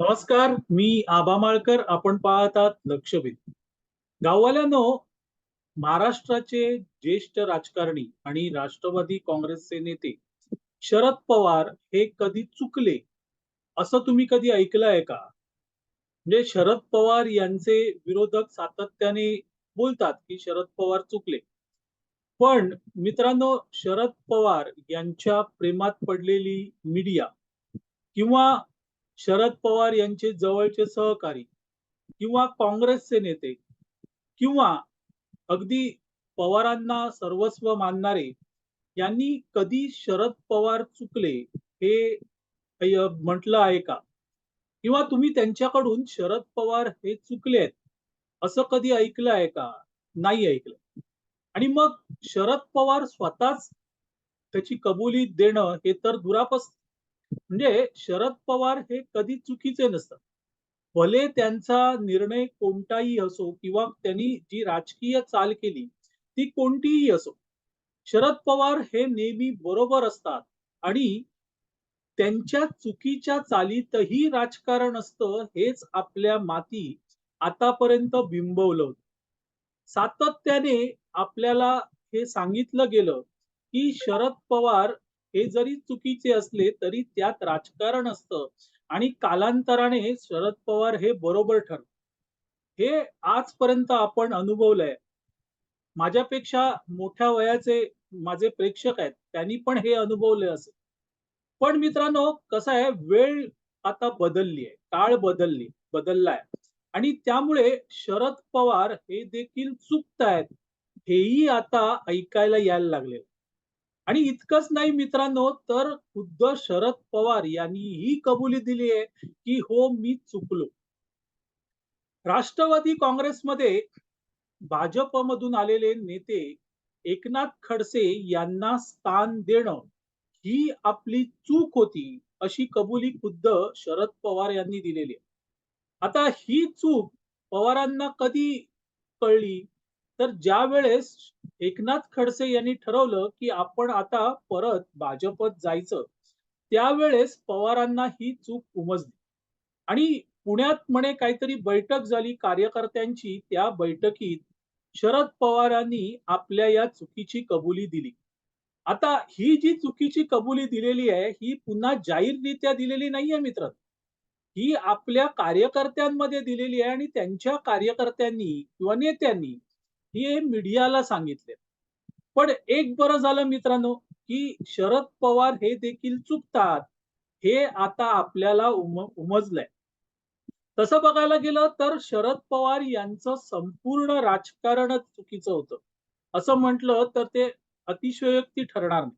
नमस्कार मी आबा माळकर. आपण पाहतात लक्षवेध. गाववाल्यानो महाराष्ट्राचे ज्येष्ठ राजकारणी आणि राष्ट्रवादी काँग्रेसचे नेते शरद पवार हे कधी चुकले असं तुम्ही कधी ऐकलंय का? म्हणजे शरद पवार यांचे विरोधक सातत्याने बोलतात की शरद पवार चुकले. पण मित्रांनो शरद पवार यांच्या प्रेमात पडलेली मीडिया किंवा शरद पवार यांचे जवळचे सहकारी किंवा काँग्रेसचे नेते किंवा अगदी पवारांना सर्वस्व मानणारे यांनी कधी शरद पवार चुकले हे म्हटलं आहे का? किंवा तुम्ही त्यांच्याकडून शरद पवार हे चुकले आहेत असं कधी ऐकलं आहे का? नाही ऐकलं. आणि मग शरद पवार स्वतःच त्याची कबुली देणं हे तर दुरापस म्हणजे शरद पवार हे कधी चुकीचे नसतात. भले त्यांचा निर्णय कोणताही असो किंवा त्यांनी जी राजकीय चाल केली ती कोणतीही असो शरद पवार हे नेहमी बरोबर असतात आणि त्यांच्या चुकीच्या चालीतही राजकारण असतं हेच आपल्या माती आतापर्यंत बिंबवलं होतं. सातत्याने आपल्याला हे सांगितलं गेलं की शरद पवार हे जरी चुकीचे असले तरी त्यात राजकारण असतं आणि कालांतराने शरद पवार हे बरोबर ठरत हे आजपर्यंत आपण अनुभवलंय. माझ्यापेक्षा मोठ्या वयाचे माझे प्रेक्षक आहेत त्यांनी पण हे अनुभवले असेल. पण मित्रांनो कसं आहे वेळ आता बदलली आहे काळ बदलली बदललाय. आणि त्यामुळे शरद पवार हे देखील चुकतायत हेही आता ऐकायला यायला लागले आणि इतकंच नाही मित्रांनो तर खुद्द शरद पवार यांनी ही कबुली दिली आहे की हो मी चुकलो. राष्ट्रवादी काँग्रेसमध्ये भाजपमधून आलेले नेते एकनाथ खडसे यांना स्थान देणं ही आपली चूक होती अशी कबुली खुद्द शरद पवार यांनी दिलेली आहे. आता ही चूक पवारांना कधी कळली? तर ज्या वेळेस एकनाथ खडसे यांनी ठरवलं की आपण आता परत भाजपत जायचं त्यावेळेस पवारांना ही चूक उमजली. आणि पुण्यात म्हणे काहीतरी बैठक झाली कार्यकर्त्यांची त्या बैठकीत शरद पवारांनी आपल्या या चुकीची कबुली दिली. आता ही जी चुकीची कबुली दिलेली आहे ही पुन्हा जाहीररित्या दिलेली नाहीये मित्र ही आपल्या कार्यकर्त्यांमध्ये दिलेली आहे आणि त्यांच्या कार्यकर्त्यांनी किंवा नेत्यांनी हे मीडियाला सांगितले. पण एक बरं झालं मित्रांनो की शरद पवार हे देखील चुकतात. हे आता आपल्याला उम उमजलंय. तसं बघायला गेलं तर शरद पवार यांचं संपूर्ण राजकारणच चुकीचं होतं. असं म्हटलं तर ते अतिशयोक्ती ठरणार नाही.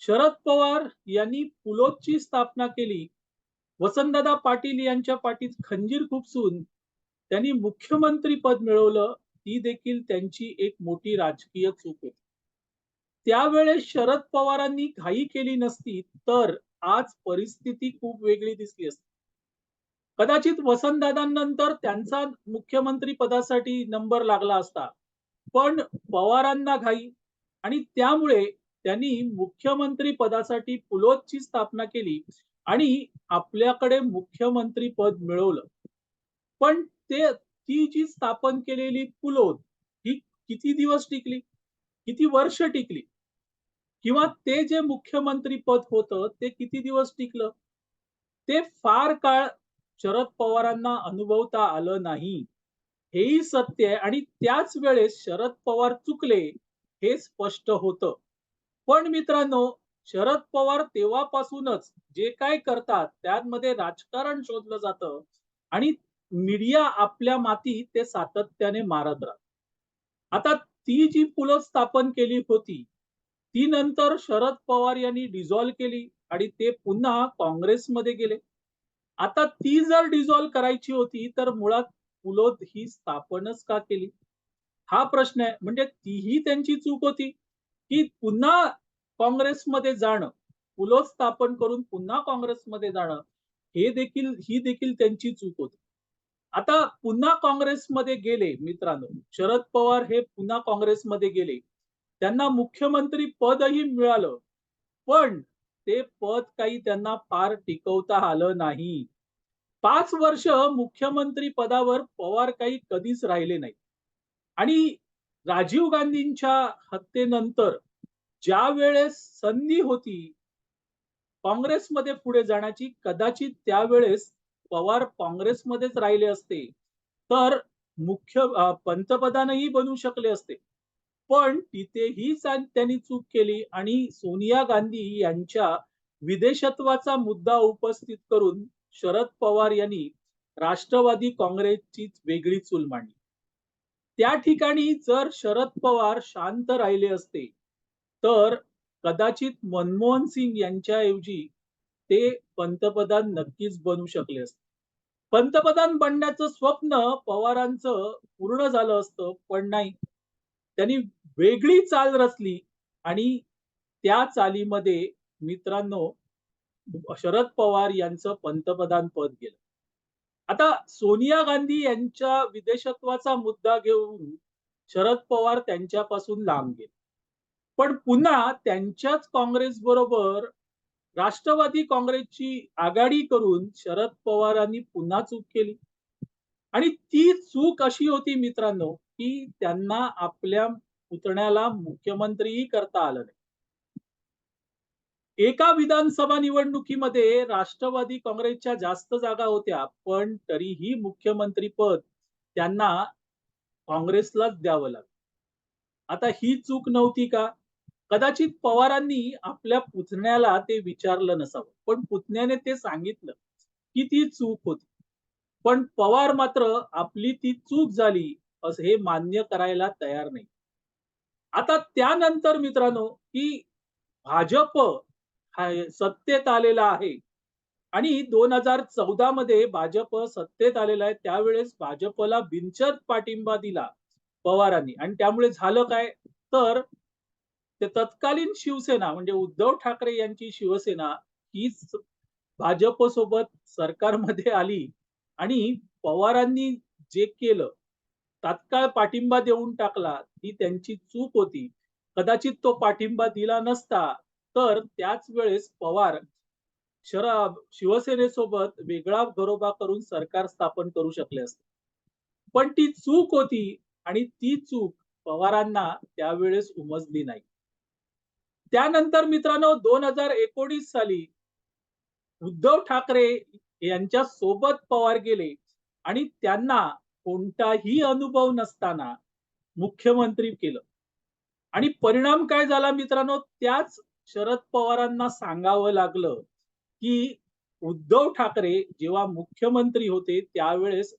शरद पवार यांनी पुलोदची स्थापना केली. वसंतदादा पाटील यांच्या पाठीत खंजीर खुपसून त्यांनी मुख्यमंत्री पद मिळवलं. ती देखील त्यांची एक मोठी राजकीय चूक होती. त्यावेळेस शरद पवारांनी घाई केली नसती तर आज परिस्थिती खूप वेगळी दिसली असती. कदाचित वसंतदादांनंतर त्यांचा मुख्यमंत्री पदासाठी नंबर लागला असता पण पवारांना घाई आणि त्यामुळे त्यांनी मुख्यमंत्री पदासाठी पुलोदची स्थापना केली आणि आपल्याकडे मुख्यमंत्री पद मिळवलं. पण ते ती जी स्थापन केलेली पुलोद ही किती दिवस टिकली? किती वर्ष टिकली? किंवा ते जे मुख्यमंत्री पद होतं ते किती दिवस टिकलं? ते फार काळ शरद पवारांना अनुभवता आलं नाही. हेही सत्य आहे आणि त्याच वेळेस शरद पवार चुकले हे स्पष्ट होतं. पण मित्रांनो शरद पवार तेव्हापासूनच जे काय करतात त्यामध्ये राजकारण शोधलं जातं आणि मीडिया आपल्या माती ते सातत्याने मारत राहत. आता ती जी पुलं स्थापन केली होती ती नंतर शरद पवार यांनी डिझॉल्व्ह केली आणि ते पुन्हा काँग्रेसमध्ये गेले. आता ती जर डिझॉल्व्ह करायची होती तर मुळात पुलोद ही स्थापनच का केली? हा प्रश्न आहे. म्हणजे तीही त्यांची चूक होती की पुन्हा काँग्रेसमध्ये जाणं पुलोद स्थापन करून पुन्हा काँग्रेसमध्ये जाणं हे देखील ही देखील त्यांची चूक होती. आता पुन्हा काँग्रेसमध्ये गेले मित्रांनो शरद पवार हे पुन्हा काँग्रेसमध्ये गेले. त्यांना मुख्यमंत्री पदही मिळालं पण ते पद काही त्यांना फार टिकवता आलं नाही. पाच वर्ष मुख्यमंत्री पदावर पवार काही कधीच राहिले नाही आणि राजीव गांधींच्या हत्येनंतर ज्या वेळेस संधी होती काँग्रेसमध्ये पुढे जाण्याची कदाचित त्यावेळेस पवार काँग्रेसमध्येच राहिले असते तर मुख्य पंतप्रधानही बनू शकले असते. पण तिथेही त्यांनी चूक केली आणि सोनिया गांधी यांच्या विदेशत्वाचा मुद्दा उपस्थित करून शरद पवार यांनी राष्ट्रवादी काँग्रेसची वेगळी चूल मांडली. त्या ठिकाणी जर शरद पवार शांत राहिले असते तर कदाचित मनमोहन सिंग यांच्याऐवजी ते पंतप्रधान नक्कीच बनू शकले असते. पंतप्रधान बनण्याचं स्वप्न पवारांचं पूर्ण झालं असतं पण नाही. त्यांनी वेगळी चाल रचली आणि त्या चालीमध्ये मित्रांनो शरद पवार यांचं पंतप्रधान पद गेलं. आता सोनिया गांधी यांच्या विदेशत्वाचा मुद्दा घेऊन शरद पवार त्यांच्यापासून लांब गेले. पण पुन्हा त्यांच्याच काँग्रेस बरोबर राष्ट्रवादी काँग्रेसची आघाडी करून शरद पवारांनी पुन्हा चूक केली. आणि ती चूक अशी होती मित्रांनो की त्यांना आपल्या पुतण्याला मुख्यमंत्रीही करता आलं नाही. एका विधानसभा निवडणुकीमध्ये राष्ट्रवादी काँग्रेसच्या जास्त जागा होत्या पण तरीही मुख्यमंत्री पद त्यांना काँग्रेसलाच द्यावं लागलं. आता ही चूक नव्हती का? कदाचित पवारांनी आपल्या पुतण्याला ते विचारलं नसावं. पण पुतण्याने ते सांगितलं की ती चूक होती. पण पवार मात्र आपली ती चूक झाली असं हे मान्य करायला तयार नाही. आता त्यानंतर मित्रांनो की भाजप सत्तेत आलेला आहे आणि दोन हजार चौदा मध्ये भाजप सत्तेत आलेला आहे त्यावेळेस भाजपला बिनशर्त पाठिंबा दिला पवारांनी. आणि त्यामुळे झालं काय? तर ते तत्कालीन शिवसेना म्हणजे उद्धव ठाकरे यांची शिवसेना हीच भाजप सोबत सरकारमध्ये आली आणि पवारांनी जे केलं तात्काळ पाठिंबा देऊन टाकला ही त्यांची चूक होती. कदाचित तो पाठिंबा दिला नसता तर त्याच वेळेस पवार शराब शिवसेनेसोबत वेगळा घरोबा करून सरकार स्थापन करू शकले असते. पण ती चूक होती आणि ती चूक पवारांना त्यावेळेस उमजली नाही. त्यानंतर मित्रांनो दोन हजार एकोणीस साली उद्धव ठाकरे यांच्या सोबत पवार गेले आणि त्यांना कोणताही अनुभव नसताना मुख्यमंत्री केलं. आणि परिणाम काय झाला मित्रांनो त्याच शरद पवारांना सांगावं लागलं की उद्धव ठाकरे जेव्हा मुख्यमंत्री होते त्यावेळेस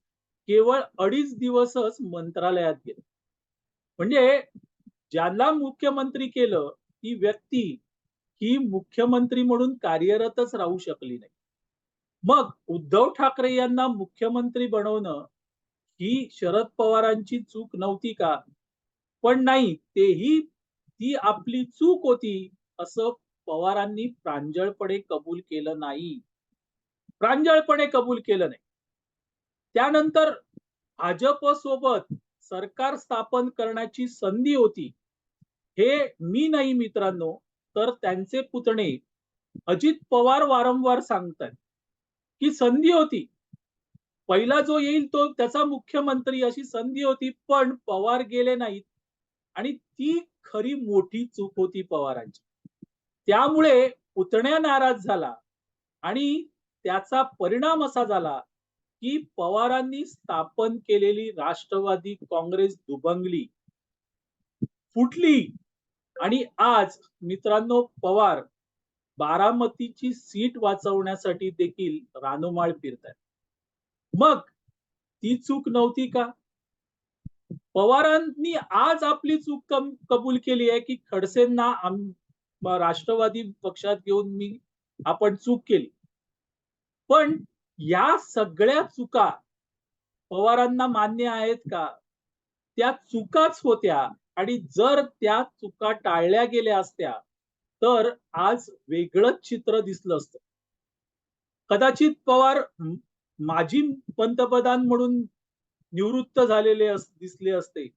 केवळ अडीच दिवसच मंत्रालयात गेले. म्हणजे ज्यांना मुख्यमंत्री केलं ती व्यक्ती ही मुख्यमंत्री म्हणून कार्यरतच राहू शकली नाही. मग उद्धव ठाकरे यांना मुख्यमंत्री बनवणं ही शरद पवारांची चूक नव्हती का? पण नाही तेही ती आपली चूक होती असं पवारांनी प्रांजळपणे कबूल केलं नाही. प्रांजळपणे कबूल केलं नाही. त्यानंतर भाजप सोबत सरकार स्थापन करण्याची संधी होती. हे मी नाही मित्रांनो तर त्यांचे पुतणे अजित पवार वारंवार सांगतात की संधी होती. पहिला जो येईल तो त्याचा मुख्यमंत्री अशी संधी होती पण पवार गेले नाहीत. आणि ती खरी मोठी चूक होती पवारांची. त्यामुळे पुतण्या नाराज झाला आणि त्याचा परिणाम असा झाला की पवारांनी स्थापन केलेली राष्ट्रवादी काँग्रेस दुबंगली फुटली. आणि आज मित्रांनो पवार बारामतीची सीट वाचवण्यासाठी देखील रानोमाळ फिरतात मग ती चूक नव्हती का? पवारांनी आज आपली चूक कबूल केली आहे की खडसेंना राष्ट्रवादी पक्षात घेऊन मी आपण चूक केली. पण या सगळ्या चुका पवारांना मान्य आहेत का? त्या चुकाच होत्या. आणि जर त्या चुका टाळल्या गेल्या असत्या तर आज वेगळंच चित्र दिसलं असतं. कदाचित पवार माजी पंतप्रधान म्हणून निवृत्त झालेले अस- दिसले असते.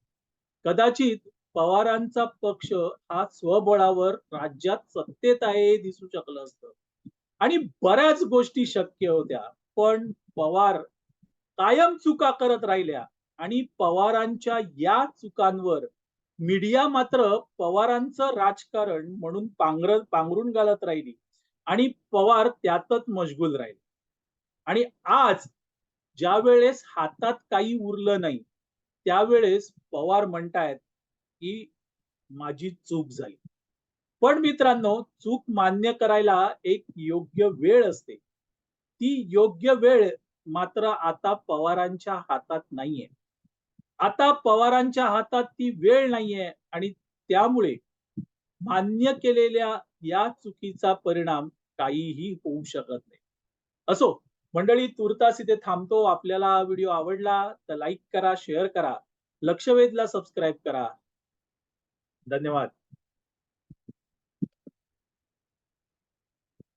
कदाचित पवारांचा पक्ष हा स्वबळावर राज्यात सत्तेत आहे हे दिसू शकलं असतं. आणि बऱ्याच गोष्टी शक्य होत्या पण पवार कायम चुका करत राहिल्या आणि पवारांच्या या चुकांवर मीडिया मात्र पवारांचं राजकारण म्हणून पांघर पांघरून घालत राहिली. आणि पवार त्यातच मशगूल राहिले. आणि आज ज्या वेळेस हातात काही उरलं नाही त्यावेळेस पवार म्हणतायत की माझी चूक झाली. पण मित्रांनो चूक मान्य करायला एक योग्य वेळ असते. ती योग्य वेळ मात्र आता पवारांच्या हातात नाहीये. आता पवारांच्या हातात ती वेळ नाहीये आणि त्यामुळे मान्य केलेल्या या चुकीचा परिणाम काहीही होऊ शकत नाही. असो मंडळी तुर्तास इथे थांबतो. आपल्याला हा व्हिडिओ आवडला तर लाईक करा शेअर करा. लक्षवेधला सबस्क्राईब करा. धन्यवाद.